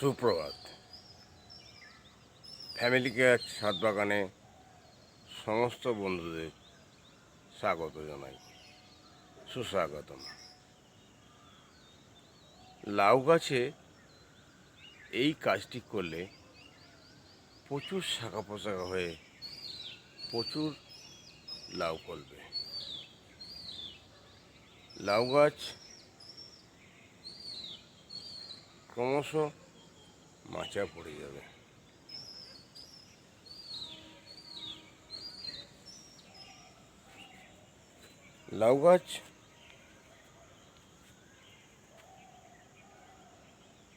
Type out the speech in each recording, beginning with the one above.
সুপ্রভাত। Family care ছাদ বাগানে সমস্ত বন্ধুদের স্বাগত জানাই, সুস্বাগতম। লাউ গাছে এই কাজটি করলে প্রচুর শাখা পোশাকা হয়ে প্রচুর লাউ ফলবে। লাউ গাছ ক্রমশ মাচা পড়ে যাবে। লাউ গাছ?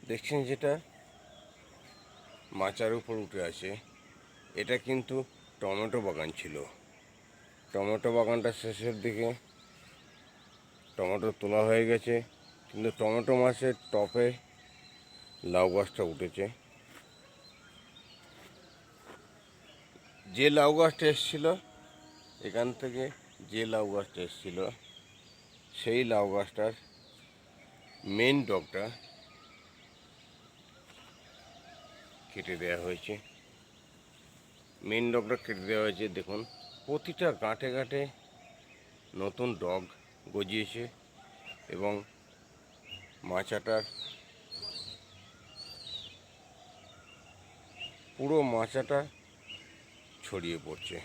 দেখছেন যেটা? মাচার উপর উঠে আছে। এটা কিন্তু টমেটো বাগান ছিল। টমেটো বাগানটা শেষের দিকে টমেটো তোলা হয়ে গেছে। কিন্তু টমেটো মাছের টপে লাউ গাছটা উঠেছে। যে লাউ গাছটা এসেছিল, এখান থেকে যে লাউ গাছটা এসেছিল, সেই লাউ গাছটার মেন ডগটা কেটে দেওয়া হয়েছে। মেন ডগটা কেটে দেওয়া হয়েছে, দেখুন, প্রতিটা গাঁটে গাঁটে নতুন ডগ গজিয়েছে এবং মাচাটার পুরো মাচাটা ছড়িয়ে পড়ছে।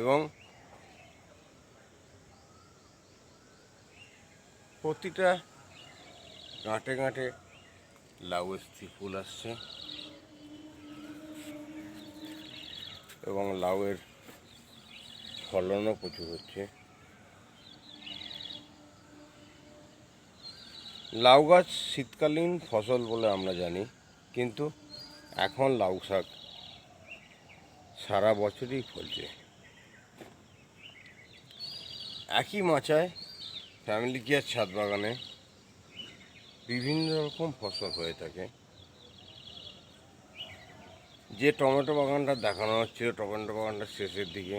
এবং প্রতিটা গাঁটে গাঁটে লাউ স্থি ফুল আসছে এবং লাউয়ের ফলনও প্রচুর হচ্ছে। লাউ গাছ শীতকালীন ফসল বলে আমরা জানি, কিন্তু এখন লাউ শাক সারা বছরই ফলছে। একই মাচায় ফ্যামিলি কেয়ার ছাদ বাগানে বিভিন্ন রকম ফসল হয়ে থাকে। যে টমেটো বাগানটা দেখানো হচ্ছিল, টমেটো বাগানটা শেষের দিকে,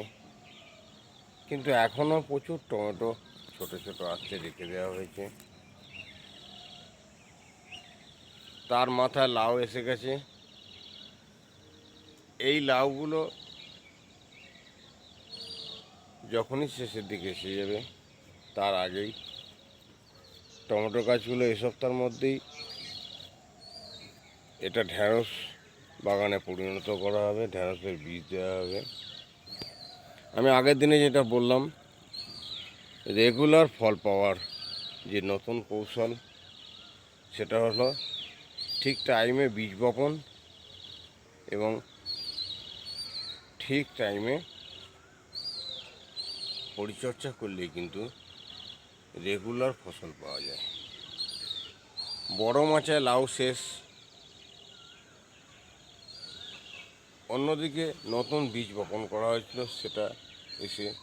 কিন্তু এখনও প্রচুর টমেটো ছোট ছোট আসছে রেখে দেওয়া হয়েছে। তার মাথায় লাউ এসে গেছে। এই লাউগুলো যখনই শেষের দিকে এসে যাবে, তার আগেই টমেটো গাছগুলো এ সপ্তাহের মধ্যেই এটা ঢ্যাঁড়স বাগানে পরিণত করা হবে ঢ্যাঁড়সের বীজ দেওয়া হবে। আমি আগের দিনে যেটা বললাম, রেগুলার ফল পাওয়ার যে নতুন কৌশল, সেটা হলো ঠিক টাইমে বীজ বপন এবং ঠিক টাইমে পরিচর্যা করলেই কিন্তু রেগুলার ফসল পাওয়া যায়। বড় মাচায় লাউ শেষ। অন্যদিকে নতুন বীজ বপন করা হয়েছিল, সেটা এসে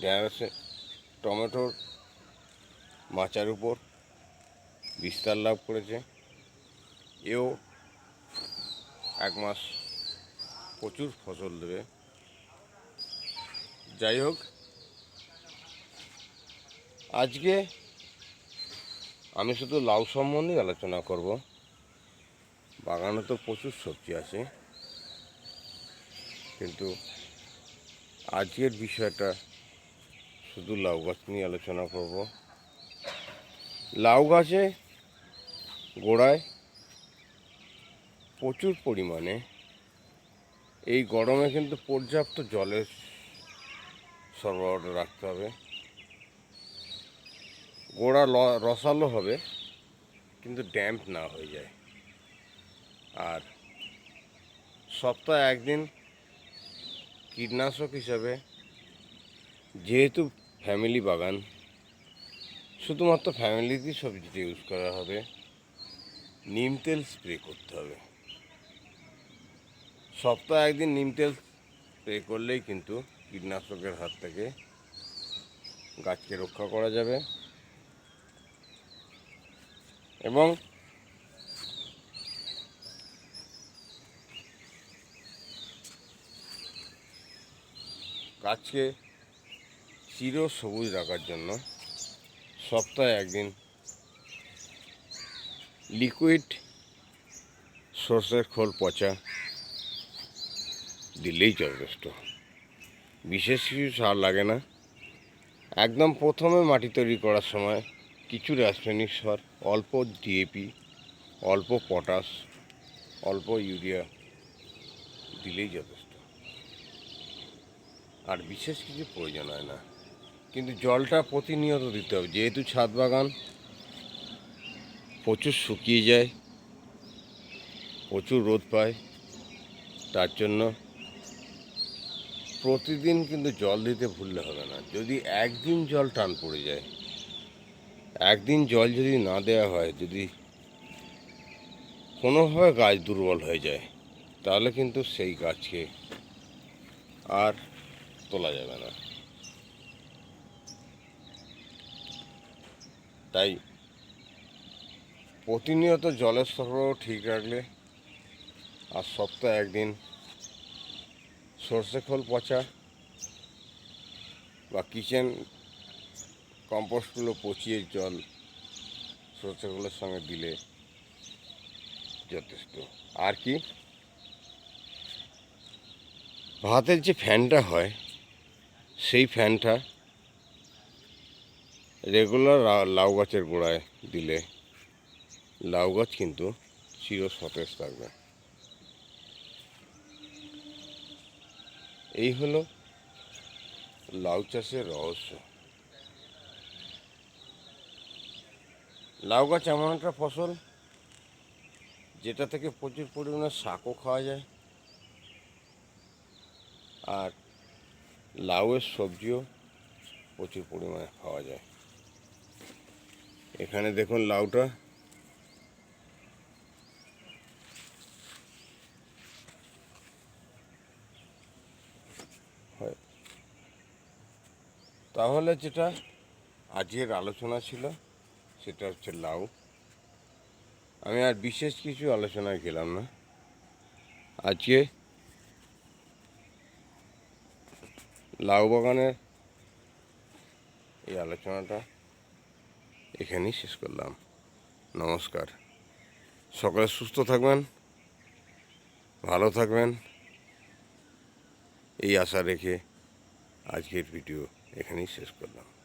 ঢেঁড়সে, টমেটোর মাচার উপর বিস্তার লাভ করেছে। এও এক মাস প্রচুর ফসল দেবে। যাই হোক, আজকে আমি শুধু লাউ সম্বন্ধেই আলোচনা করব। বাগানে তো প্রচুর সবজি আছে। কিন্তু আজকের বিষয়টা শুধু লাউ গাছ নিয়ে আলোচনা করব। লাউ গাছে গোড়ায় প্রচুর পরিমাণে। এই গরমে কিন্তু পর্যাপ্ত জলের সরবরাহ রাখতে হবে। গোড়া রসালো হবে, কিন্তু ড্যাম্প না হয়ে যায়। আর সপ্তাহে একদিন কীটনাশক হিসাবে যেহেতু ফ্যামিলি বাগান, শুধুমাত্র ফ্যামিলিতেই সবজিটা ইউজ করা হবে। নিম তেল স্প্রে করতে হবে। সপ্তাহে একদিন নিম তেল স্প্রে করলেই কিন্তু কীটনাশকের হাত থেকে গাছকে রক্ষা করা যাবে। এবং গাছকে চির সবুজ রাখার জন্য সপ্তাহে একদিন লিকুইড সর্ষের খোল পচা দিলেই যথেষ্ট। বিশেষ কিছু সার লাগে না। একদম প্রথমে মাটি তৈরি করার সময় কিছু রাসায়নিক সার, অল্প ডিএপি অল্প পটাশ, অল্প ইউরিয়া দিলেই যথেষ্ট। আর বিশেষ কিছু প্রয়োজন হয় না। কিন্তু জলটা প্রতিনিয়ত দিতে হবে। যেহেতু ছাদ বাগান প্রচুর শুকিয়ে যায়, প্রচুর রোদ পায়, তার জন্য প্রতিদিন কিন্তু জল দিতে ভুললে হবে না। যদি একদিন জল টান পড়ে যায়, একদিন জল যদি না দেওয়া হয়, যদি কোনোভাবে গাছ দুর্বল হয়ে যায়, তাহলে কিন্তু সেই গাছকে আর তোলা যাবে না। তাই প্রতিনিয়ত জলের সরবরাহ ঠিক রাখলে আর সপ্তাহে একদিন সর্ষে খোল পচা বা কিচেন কম্পোস্টগুলো পচিয়ে জল সর্ষে খোলের সঙ্গে দিলে যথেষ্ট। আর কি? ভাতের যে ফ্যানটা হয়, সেই ফ্যানটা রেগুলার লাউ গাছের গোড়ায় দিলে লাউ গাছ কিন্তু চির সতেজ থাকবে। এই হলো লাউ চাষের রহস্য। লাউ গাছ এমন একটা ফসল যেটা থেকে প্রচুর পরিমাণে শাকও খাওয়া যায়। আর লাউয়ের সবজিও প্রচুর পরিমাণে খাওয়া যায়। এখানে দেখুন লাউটা তাহলে যেটা আজকের আলোচনা ছিল, সেটা হচ্ছে লাউ। আমি আর বিশেষ কিছু আলোচনায় গেলাম না। আজকে লাউ বাগানের এই আলোচনাটা এখানেই শেষ করলাম। নমস্কার। সকলে সুস্থ থাকবেন, ভালো থাকবেন। এই আশা রেখে আজকের ভিডিও এখানেই শেষ করলাম।